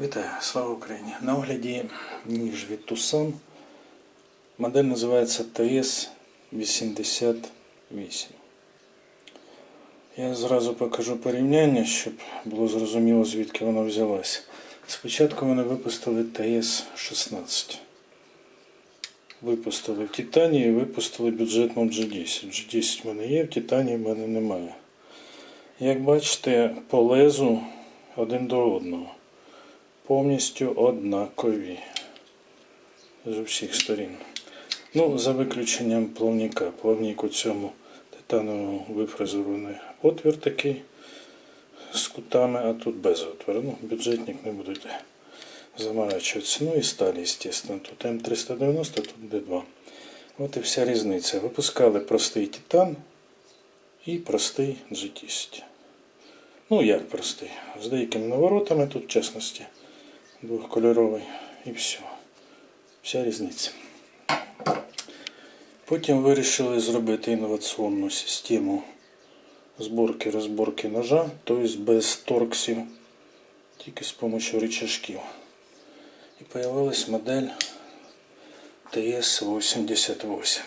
Вітаю, слава Україні! На огляді ніж від Tucson. Модель називається TS88. Я зразу покажу порівняння, щоб було зрозуміло, звідки воно взялося. Спочатку вони випустили TS16. Випустили в Титані і випустили бюджетну G10. G10 в мене є, в Титані в мене немає. Як бачите, по лезу один до одного повністю однакові з усіх сторін. Ну, за виключенням плавника. Плавник у цьому титановому вифрезерований отвір такий з кутами, а тут без отвору. Ну, бюджетник не будете заморачуватися. Ну і сталі, звісно. Тут М390, тут Д2. От і вся різниця. Випускали простий титан і простий G10. Ну, як простий. З деякими наворотами тут, в частності двохкольоровий і все. Вся різниця. Потім вирішили зробити інноваційну систему зборки розборки ножа, тобто без торксів, тільки з допомогою рычажків. І з'явилась модель TS88.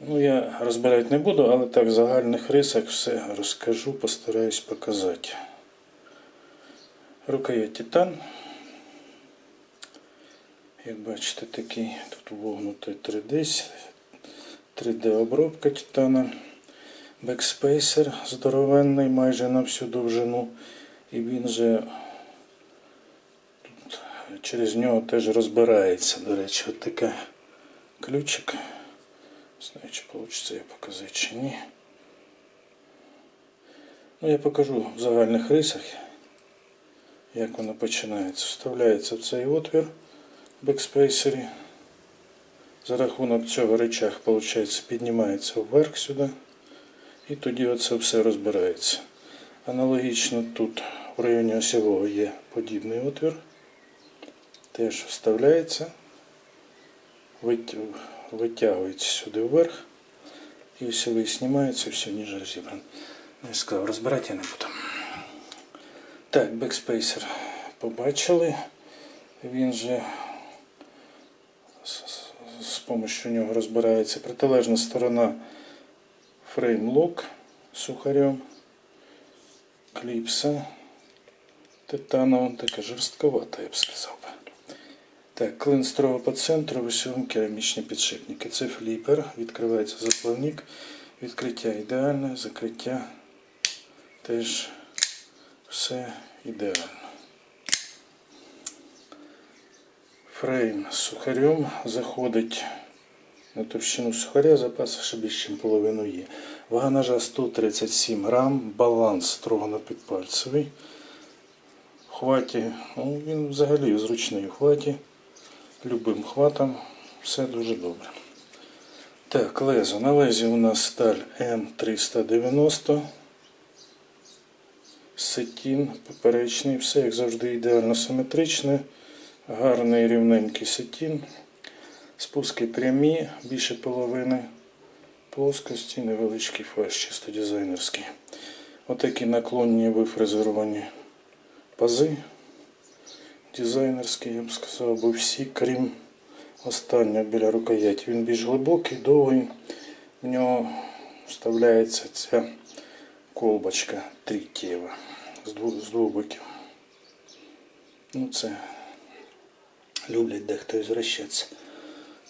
Ну, я розбирати не буду, але так в загальних рисах все розкажу, постараюсь показати. Рукоять титан. Як бачите, такий тут вогнутий 3D, 3D-обробка титана, бекспейсер здоровенний майже на всю довжину. І він же тут через нього теж розбирається, до речі, от такий ключик. Знаю, чи вийде я показати чи ні. Ну, я покажу в загальних рисах, як воно починається. Вставляється в цей отвір бекспейсері. За рахунок цього речах виходить, піднімається вверх сюди. І тоді оце все розбирається. Аналогічно тут в районі осьового є подібний отвір. Теж вставляється, витягується сюди вверх. І осьовий знімається, все ніже розібрано. Я сказав, розбирати я не буду. Так, бекспейсер побачили. Він же з помощью нього розбирається протилежна сторона фреймлок сухарем, кліпса титанова, така жорстковата, я б сказав. Так, клин строго по центру, висілим керамічні підшипники. Це фліпер, відкривається заплавник, відкриття ідеальне, закриття теж все ідеально. Фрейм з сухарем заходить на товщину сухаря, запаса ще більше, ніж половину є. Вага ножа 137 грам, баланс строго на підпальцевий. Хваті, ну, він взагалі зручний у хваті. Любим хватом, все дуже добре. Так, лезо. На лезі у нас сталь М390. Сетін поперечний, все як завжди ідеально симетричне. Гарний рівненький сетін. Спуски прямі, більше половини плоскості, невеличкий фарш, чисто дизайнерський. Отакі наклонні вифрезеровані пази. Дизайнерські, я б сказав, бо всі, крім останнього біля рукояті. Він більш глибокий, довгий. В нього вставляється ця колбочка трітєва з двох боків. Ну, це люблять дехто ізвращатися.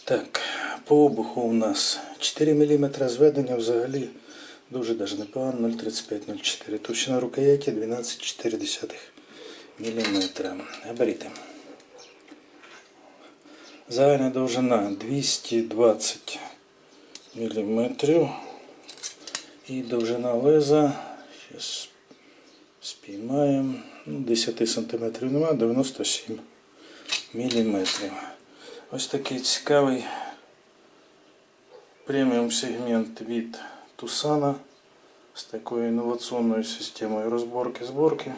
Так, по обуху у нас 4 мм зведення взагалі дуже даже непогано 0,35-0,4. Товщина рукояті 12,4 мм. Габарити. Загальна довжина 220 мм. І довжина леза. Зараз спіймаємо. Ну, 10 см нема, 97 мм. Ось такий цікавий преміум сегмент від Тусана з такою інноваційною системою розборки зборки.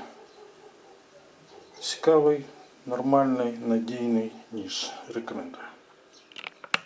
Цікавий, нормальний, надійний ніж. Рекомендую.